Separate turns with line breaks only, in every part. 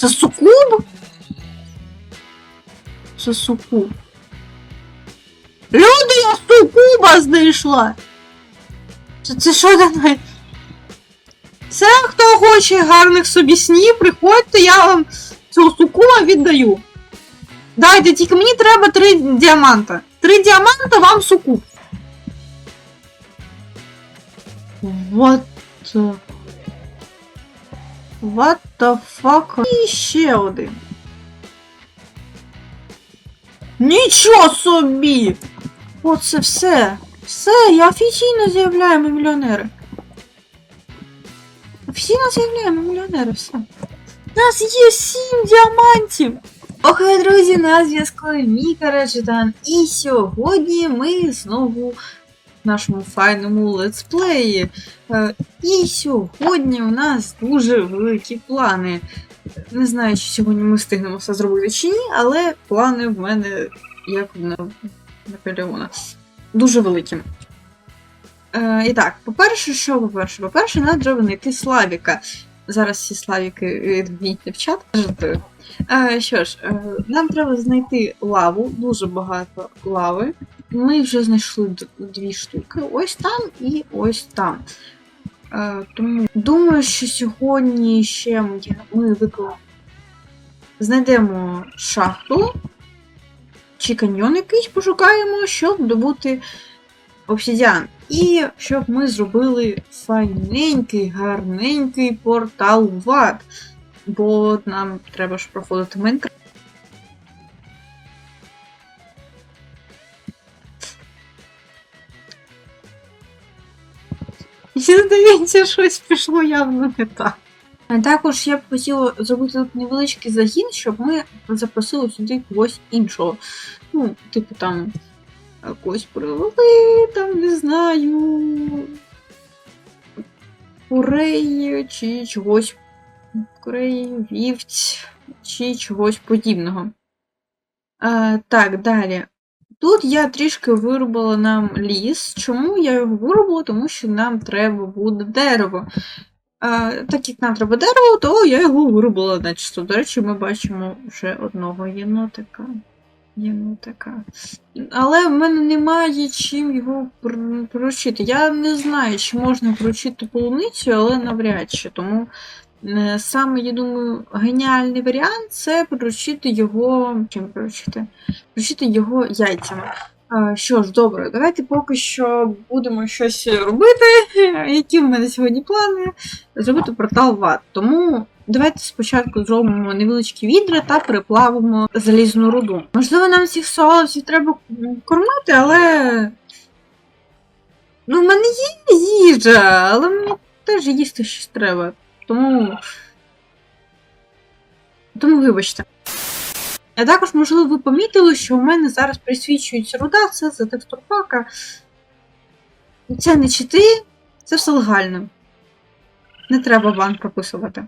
Це сукуб? Це сукуб. Люди, я сукуба знайшла! Це, це що таке? Це хто хоче гарних собі снів, приходьте, я вам цього сукуба віддаю. Дайте, тільки мені треба три діаманта. Три діаманта вам сукуб. What the... What the fuck? І ще один. Нічого собі! Оце все. Все, я офіційно заявляю, ми мільйонери. Офіційно заявляю, ми мільйонери, все. У нас є сім діамантів! Ох, друзі, на зв'язку Міка Ждан. І сьогодні ми знову нашому файному летсплеї. Е, І сьогодні у нас дуже великі плани. Не знаю, чи сьогодні ми встигнемо все зробити чи ні, але плани в мене як на Наполеона. Дуже великі. Е, і так, по-перше, що по-перше? По-перше, треба знайти Славіка. Зараз всі Славіки відмітьте в чат. Жартую. Е, що ж, е, нам треба знайти лаву, дуже багато лави. Ми вже знайшли дві штуки. Ось там і ось там. Е, тому думаю, що сьогодні ще ми, ми вико- знайдемо шахту чи каньйон якийсь пошукаємо, щоб добути обсідіан. І щоб ми зробили файненький, гарненький портал в ад. Бо нам треба ж проходити Майнкрафт. Здається, щось пішло явно не так. Також я б хотіла зробити тут невеличкий загін, щоб ми запросили сюди когось іншого. Ну, типу там когось привели, там, не знаю. Курей чи чогось. Курей, вівць чи чогось подібного. А, так, далі. Тут я трішки вирубала нам ліс. Чому я його вирубала? Тому що нам треба буде дерево. А, так як нам треба дерево, то я його вирубала начисто. До речі, ми бачимо вже одного єнотика. Єнотика. Але в мене немає чим його пр- Я не знаю, чи можна приручити полуницю, але навряд чи. Тому саме, я думаю, геніальний варіант це приручити його. Чим приручити? Приручити його яйцями. Що ж, добре, давайте поки що будемо щось робити. Які в мене сьогодні плани? Зробити портал в. Тому давайте спочатку зробимо невеличкі відра та переплавимо залізну руду. Можливо, нам цих соаловців треба кормити, але. Ну, в мене є їжа, але мені теж їсти щось треба. Тому. Тому вибачте. А також, можливо, ви помітили, що у мене зараз присвічується руда, це за текстурпака. Це не чити, це все легально. Не треба бан прописувати.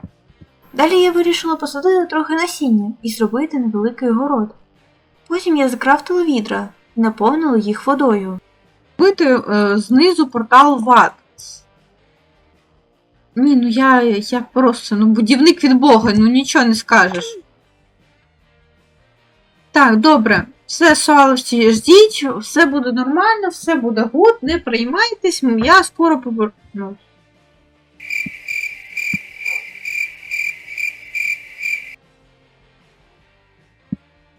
Далі я вирішила посадити трохи насіння і зробити невеликий город. Потім я закрафтила відра і наповнила їх водою.
Робити е, знизу портал в ад. Ні, ну я, я просто, ну, будівник від Бога, ну нічого не скажеш. Так, добре. Все, Саловці, ждіть, все буде нормально, все буде гуд, не приймайтесь, я скоро поверну.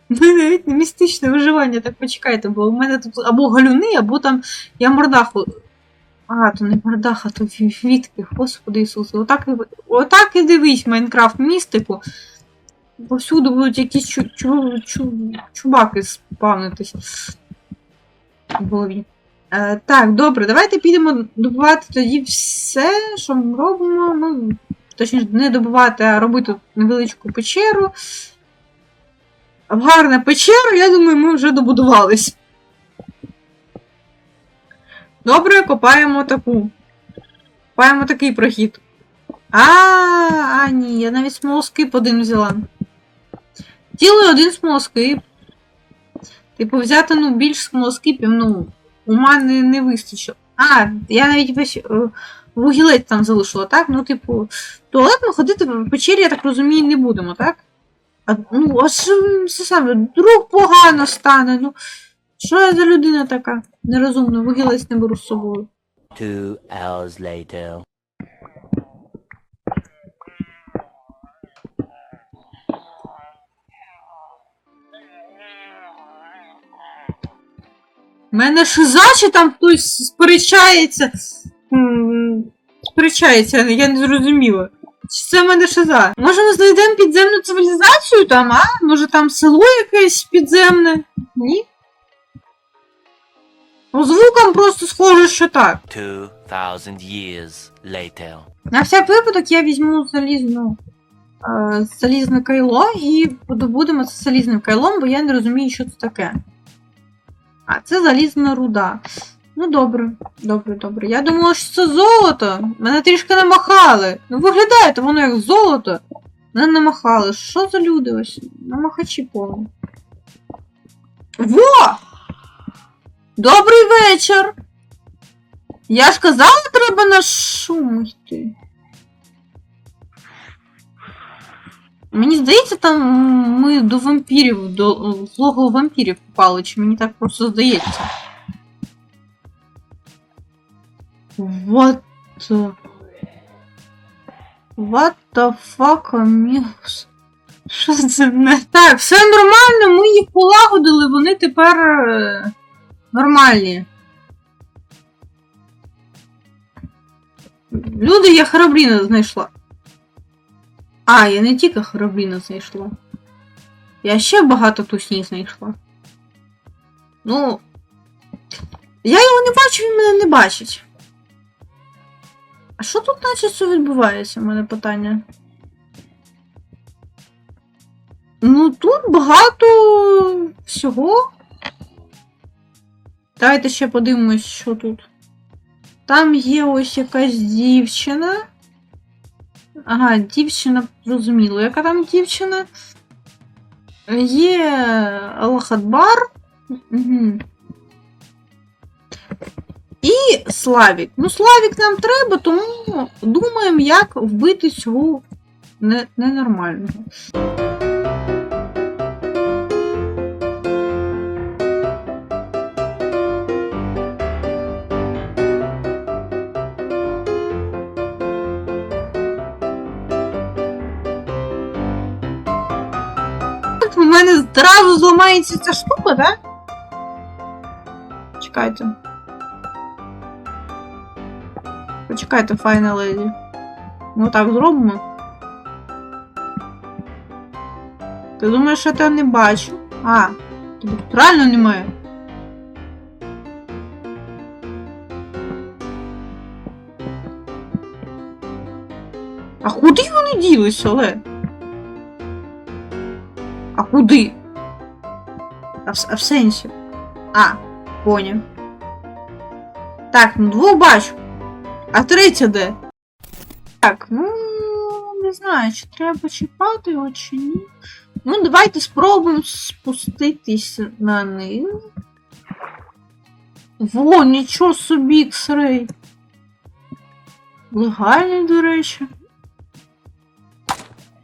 Ну, навіть не містичне виживання, так почекайте, бо у мене тут або галюни, або там я мордаху. А, то не мордаха, то ві- вітки, господи Ісусе. Отак, і отак і дивись Майнкрафт містику. Повсюду будуть якісь чу, чу, чу, чубаки спавнитись в голові. Е, так, добре, давайте підемо добувати тоді все, що ми робимо. Ну, точніше, не добувати, а робити невеличку печеру. В гарна печера, я думаю, ми вже добудувались. Добре, копаємо таку. Копаємо такий прохід. А, а, ні, я навіть смолоскип один взяла. Ділаю один смолоскип. Типу, взяти ну, більш смолоскипів, ну, у мене не вистачило. А, я навіть весь. е, вугілець там залишила, так? Ну, типу, в туалет ми ходити в печері, я так розумію, не будемо, так? А, ну, а що це саме, друг погано стане. Ну, що я за людина така? Нерозумна, вугілець не беру з собою.
Two hours later.
У мене шиза, чи там хтось сперечається. Сперечається, я не зрозуміла. Чи це в мене шиза? Може ми знайдемо підземну цивілізацію там, а? Може там село якесь підземне? Ні? По звукам просто схоже, що так.
Years later.
На всяк випадок я візьму залізну. Е, залізне кайло і добудемо це залізним кайлом, бо я не розумію, що це таке. А, це залізна руда. Ну добре, добре, добре. Я думала, що це золото. Мене трішки намахали. Ну виглядає то воно як золото. Мене намахали. Що за люди ось? Намахачі повні. Во! Добрий вечір! Я ж казала, треба на шум йти. Мені здається, там ми до вампірів, до в логово вампірів попали, чи мені так просто здається. What the... What the fuck, amigos? Що це не так? Все нормально, ми їх полагодили, вони тепер е, нормальні. Люди, я храбріна знайшла. А, я не тільки храбріна знайшла. Я ще багато тусні знайшла. Ну. Я його не бачу, він мене не бачить. А що тут наче відбувається, у мене питання? Ну, тут багато всього. Давайте ще подивимось, що тут. Там є ось якась дівчина. Ага, дівчина, зрозуміло, яка там дівчина. Є Аллахадбар. Угу. І Славік. Ну, Славік нам треба, тому думаємо, як вбити цього не- ненормального. Зразу зламається ця штука, так? Чекайте. Почекайте, файна леді. Ну так зробимо. Ти думаєш, я тебе не бачу? А, тебе тут реально немає. А куди вони ділися, Оле? А куди? А в, сенсі? А, поняв. Так, ну двох бачу. А третя де? Так, ну не знаю, чи треба чіпати його, чи ні. Ну, давайте спробуємо спуститись на них. Во, нічого собі, X-Ray. Легальний, до речі.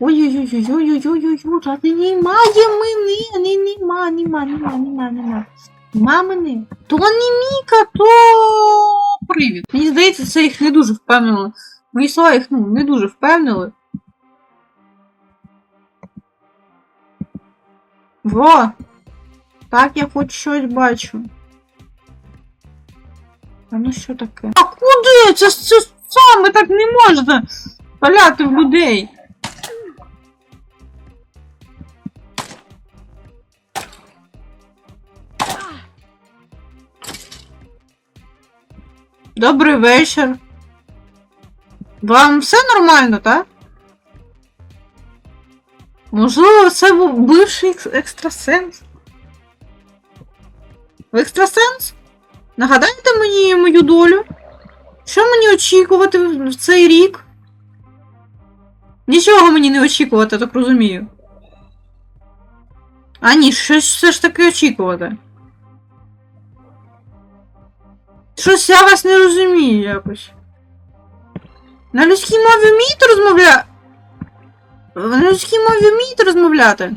Ой-ой-ой-ой-ой-ой-ой-ой, та не немає мене, не нема, нема, нема, нема, нема. Нема мене. То не Міка, то привід. Мені здається, це їх не дуже впевнило. Мої слова їх ну, не дуже впевнили. Во! Так я хоч щось бачу. А ну що таке? А куди? Це, це саме так не можна паляти в людей. Добрий вечір. Вам все нормально, так? Можливо, це був бивший екс- екстрасенс. Екстрасенс? Нагадайте мені мою долю? Що мені очікувати в цей рік? Нічого мені не очікувати, так розумію. А ні, щось все ж таки очікувати. Щось я вас не розумію якось. На людській мові вмієте розмовляти? На людській мові вмієте розмовляти?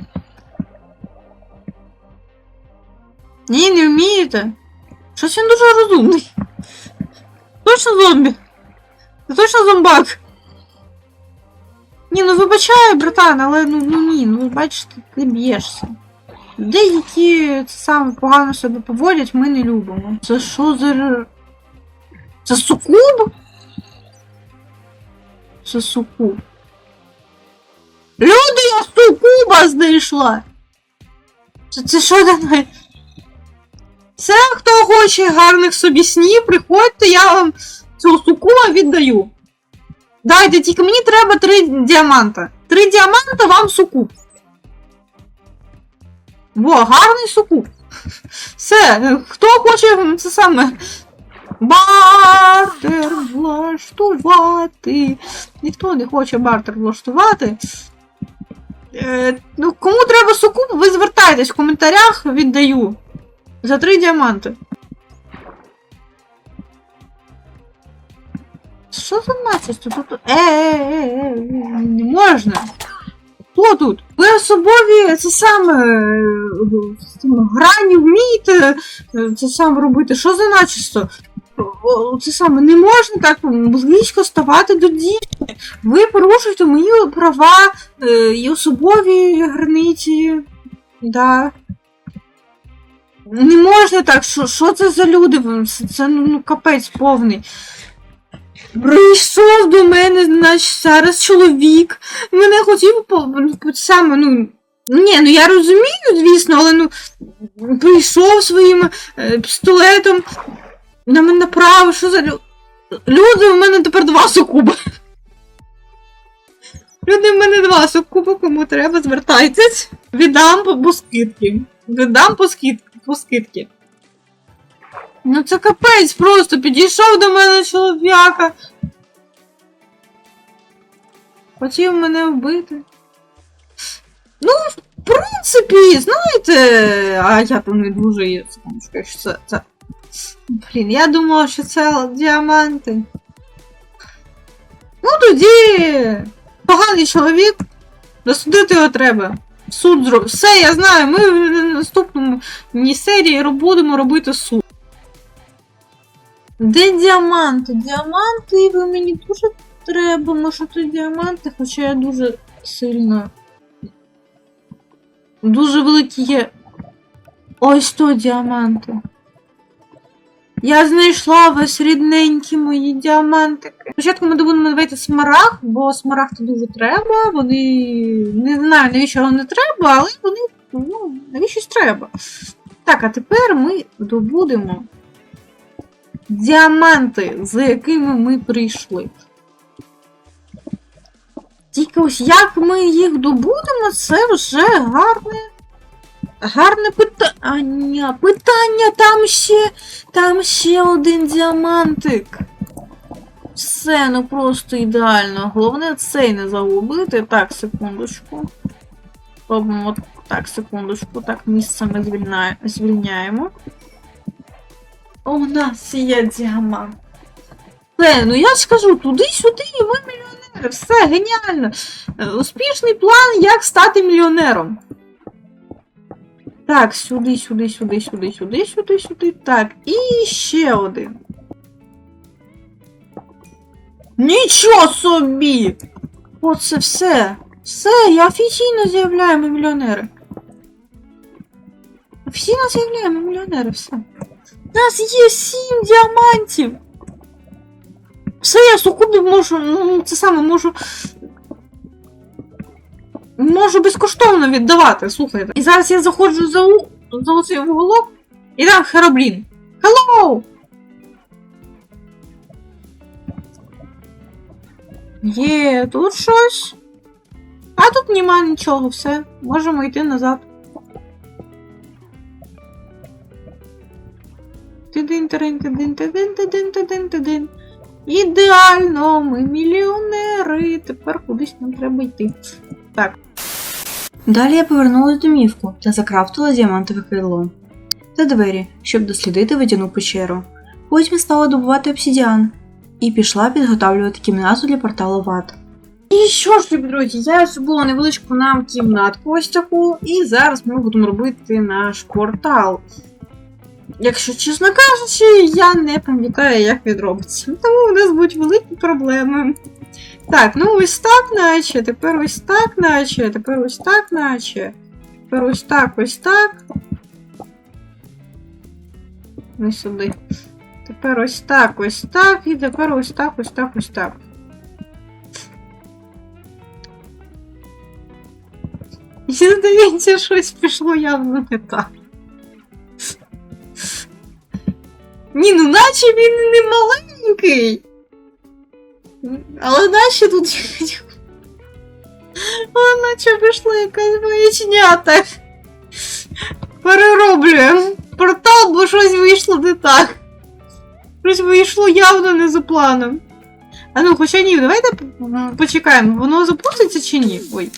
Ні, не вмієте. Щось він дуже розумний. Точно зомбі. Це точно зомбак. Ні, ну вибачаю, братан, але ну, ну ні, ну бачите, ти б'єшся. Деякі це саме погано себе поводять, ми не любимо. Це що за. Це сукуб? Це сукуб. Люди, я сукуба знайшла! Це, це що таке? Це хто хоче гарних собі снів, приходьте, я вам цього сукуба віддаю. Дайте, тільки мені треба три діаманта. Три діаманта вам сукуб. Во, гарний сукуб. Все, хто хоче це саме. Бартер влаштувати. Ніхто не хоче бартер влаштувати. Е, ну, кому треба сукуб, ви звертайтесь в коментарях, віддаю. За три діаманти. Що за нацисто? Тут. Е, е, е, е, не можна. Хто тут? Ви особові це саме е, грані вмієте е, це саме робити. Що за начисто? Це саме не можна так близько ставати до дівчини. Ви порушуєте мої права е, і особові границі. Да. Не можна так, що, що це за люди? Це, це ну, ну, капець повний. Прийшов до мене, значить, зараз чоловік. Мене хотів по, по- саме, ну. Ні, ну я розумію, звісно, але ну прийшов своїм е, пістолетом на мене направив, що за лю... Люди, в мене тепер два сукуба. Люди, в мене два сукуба, кому треба, звертайтесь. Віддам по, по скидки. Віддам по скидки, по скидки. Ну це капець просто підійшов до мене чолов'яка. Хотів мене вбити. Ну, в принципі, знаєте, а я там не дуже є, що це, це. Блін, я думала, що це діаманти. Ну тоді. Поганий чоловік. Досудити його треба. Суд зроб. Все, я знаю, ми в наступному серії будемо робити суд. Де діаманти? Діаманти ви мені дуже треба. Може тут діаманти, хоча я дуже сильно. Дуже великі є. Ось то діаманти. Я знайшла вас рідненькі мої діамантики. Спочатку ми будемо давати смарагд, бо смарагди дуже треба. Вони не знаю, навіщо вони треба, але вони ну, навіщось треба. Так, а тепер ми добудемо діаманти, за якими ми прийшли. Тільки ось як ми їх добудемо, це вже гарне. Гарне питання. Питання там ще. Там ще один діамантик. Все, ну просто ідеально. Головне цей не загубити. Так, секундочку. Робимо так, секундочку. Так, місце ми звільняє- звільняємо. У нас є діамант. Все, ну я ж кажу, туди-сюди, і ви мільйонери. Все, геніально. Е, Успішний план, як стати мільйонером. Так, сюди, сюди, сюди, сюди, сюди, сюди, сюди. Так, і ще один. Нічого собі! Оце все. Все, я офіційно заявляю, ми мільйонери. Офіційно заявляю, ми мільйонери, все. У нас є сім діамантів. Все, я сукубів можу, ну, це саме можу. Можу безкоштовно віддавати, слухайте. І зараз я заходжу за, у... за оцей уголок і там Хероблін. Hello! Є, тут щось. А тут нема нічого, все. Можемо йти назад. Тидин, тидин, тидин, тидин, тидин, тидин, тидин. Ідеально, ми мільйонери. Тепер кудись нам треба йти.
Далі я повернулася в домівку та закрафтила діамантове крило та двері, щоб дослідити водяну печеру. Потім стала добувати обсідіан. і пішла підготовлювати кімнату для порталу в ад.
І що ж, любі друзі, я зробила невеличку нам кімнатку ось таку, і зараз ми будемо робити наш портал. Якщо чесно кажучи, я не пам'ятаю, як він робиться. Тому у нас будуть великі проблеми. Так, ну ось так, наче, тепер ось так, наче, тепер ось так, наче. Тепер ось так, ось так. Не сюди. Тепер ось так, ось так, і тепер ось так, ось так, ось так. І здається, щось пішло явно не так. Ні, ну наче він не маленький. Але наче тут. Але наче пішла якась маячня так. Перероблюємо. Портал, бо щось вийшло не так. Щось вийшло явно не за планом. А ну, хоча ні, давайте почекаємо, воно запуститься чи ні? Ой.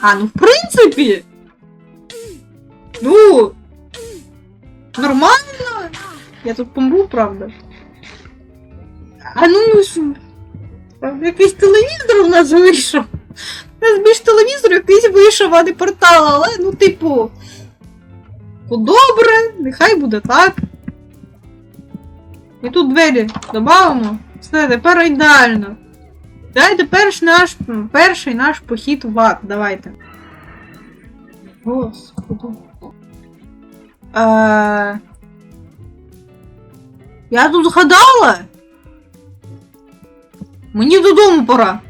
А, ну в принципі. Ну. Нормально. Я тут помру, правда. А ну ну що? Якийсь телевізор у нас вийшов. У нас більш телевізор якийсь вийшов, а не портал, але ну, типу. Ну добре, нехай буде так. І тут двері додамо. Все, тепер ідеально. Дай тепер ж наш перший наш похід в ад. Давайте. Господи. Е... Я тут згадала. Мені додому пора.